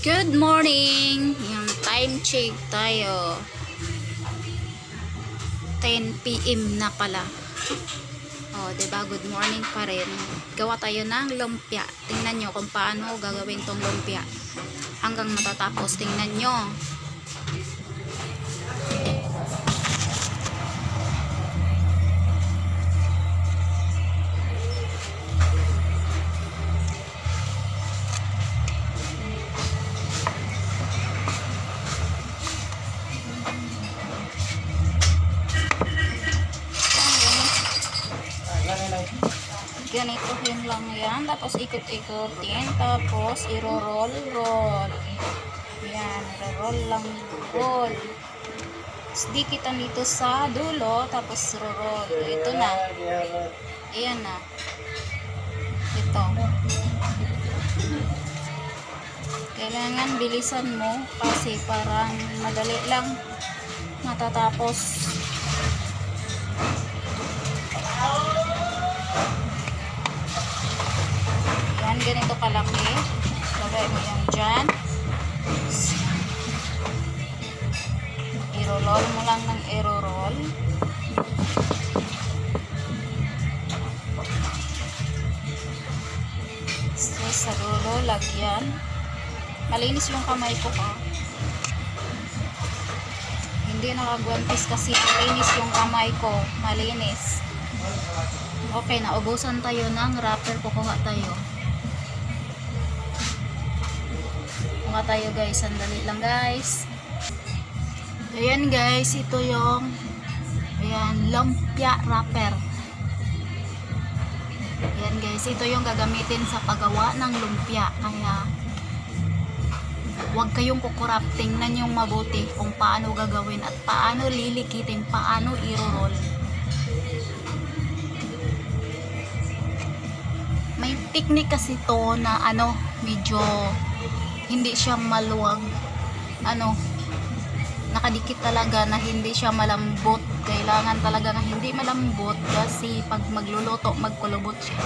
Good morning! Yung time check tayo. 10 p.m. na pala. Oh, 'di ba? Good morning pa rin. Gawa tayo ng lumpia. Tingnan nyo kung paano gagawin tong lumpia. Hanggang matatapos, tingnan nyo. Ganito yun lang yan. Tapos ikot-ikotin. Tapos iro-roll, roll. Yan, iro-roll lang, roll. Tapos dikitan dito sa dulo. Tapos ro-roll. Ito na. Ayan na. Ito. Kailangan bilisan mo kasi parang madali lang matatapos. Yan, ganito kalaki. Lagay mo yan dyan. I-roll mo lang ng i-roll. Tapos sa dulo, lagyan. Malinis yung kamay ko ha. Hindi nakagwantis kasi malinis yung kamay ko. Malinis. Okay, naubusan tayo ng wrapper. Kukuha tayo. Kuha tayo guys. Sandali lang guys. Ayan guys. Ito yung ayan, lumpia wrapper. Ayan guys. Ito yung gagamitin sa paggawa ng lumpia. Kaya huwag kayong kukurap. Tingnan yung mabuti kung paano gagawin at paano lilikitin, paano i-roll. Technique kasi to na ano medyo hindi siya maluwag. Ano nakadikit talaga na hindi siya malambot. Kailangan talaga na hindi malambot kasi pag magluluto magkulubot siya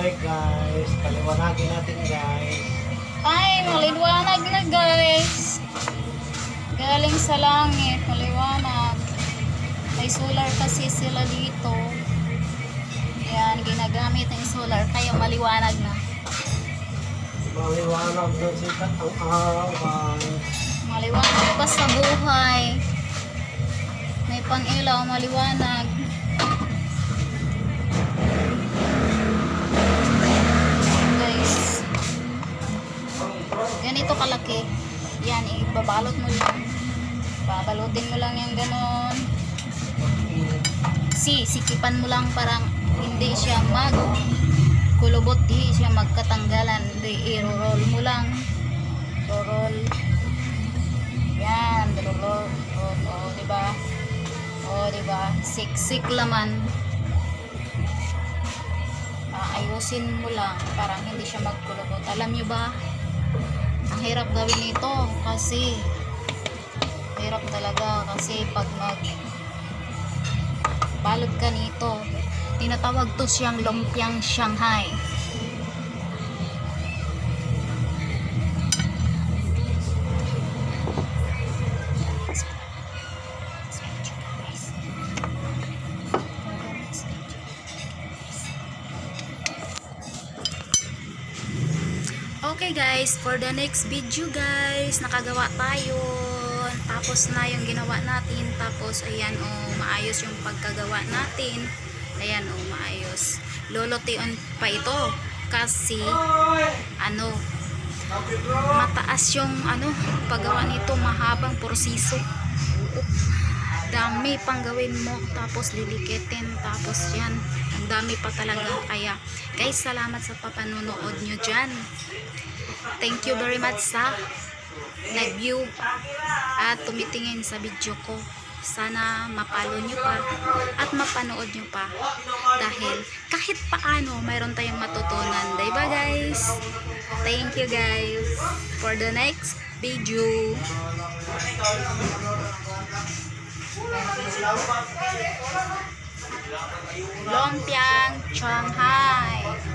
Hi guys, paliwanagin natin guys. ay maliwanag na guys galing sa langit maliwanag may solar kasi sila dito yan ginagamit ng solar kaya maliwanag na Maliwanag doon sikat ang araw. Maliwanag pa sa buhay. May pang-ilaw, maliwanag. Ganito kalaki. Yan, ibabalot mo lang. Babalutin mo lang yung ganon. Si, sikipan mo lang parang hindi siya mag kulubot, di siya magkatanggalan. Hindi, i-roll mo lang. Roll. Yan, roll, roll, oh, di ba? Oh, di ba? Siksik laman. Aayusin mo lang parang hindi siya magkulubot. Alam nyo ba? Ang hirap gawin ito kasi hirap talaga kasi pag mag balot ka nito tinatawag to siyang lumpiang Shanghai Okay guys, for the next video guys, nakagawa tayo. Tapos na yung ginawa natin. Tapos ayan oh, maayos yung pagkagawa natin. Ayan o, maayos. Lolotion pa ito. Kasi, ano, mataas yung, ano, paggawa nito, mahabang porsiso. Oo. Dami pang gawin mo, tapos lilikitin, tapos yan. Ang dami pa talaga. Kaya, guys, salamat sa papanonood nyo dyan. Thank you very much sa nag-view at tumitingin sa video ko. Sana mapalo nyo pa at mapanood nyo pa dahil kahit paano mayroon tayong matutunan. Diba guys? Thank you guys for the next video. Lompiang Shanghai.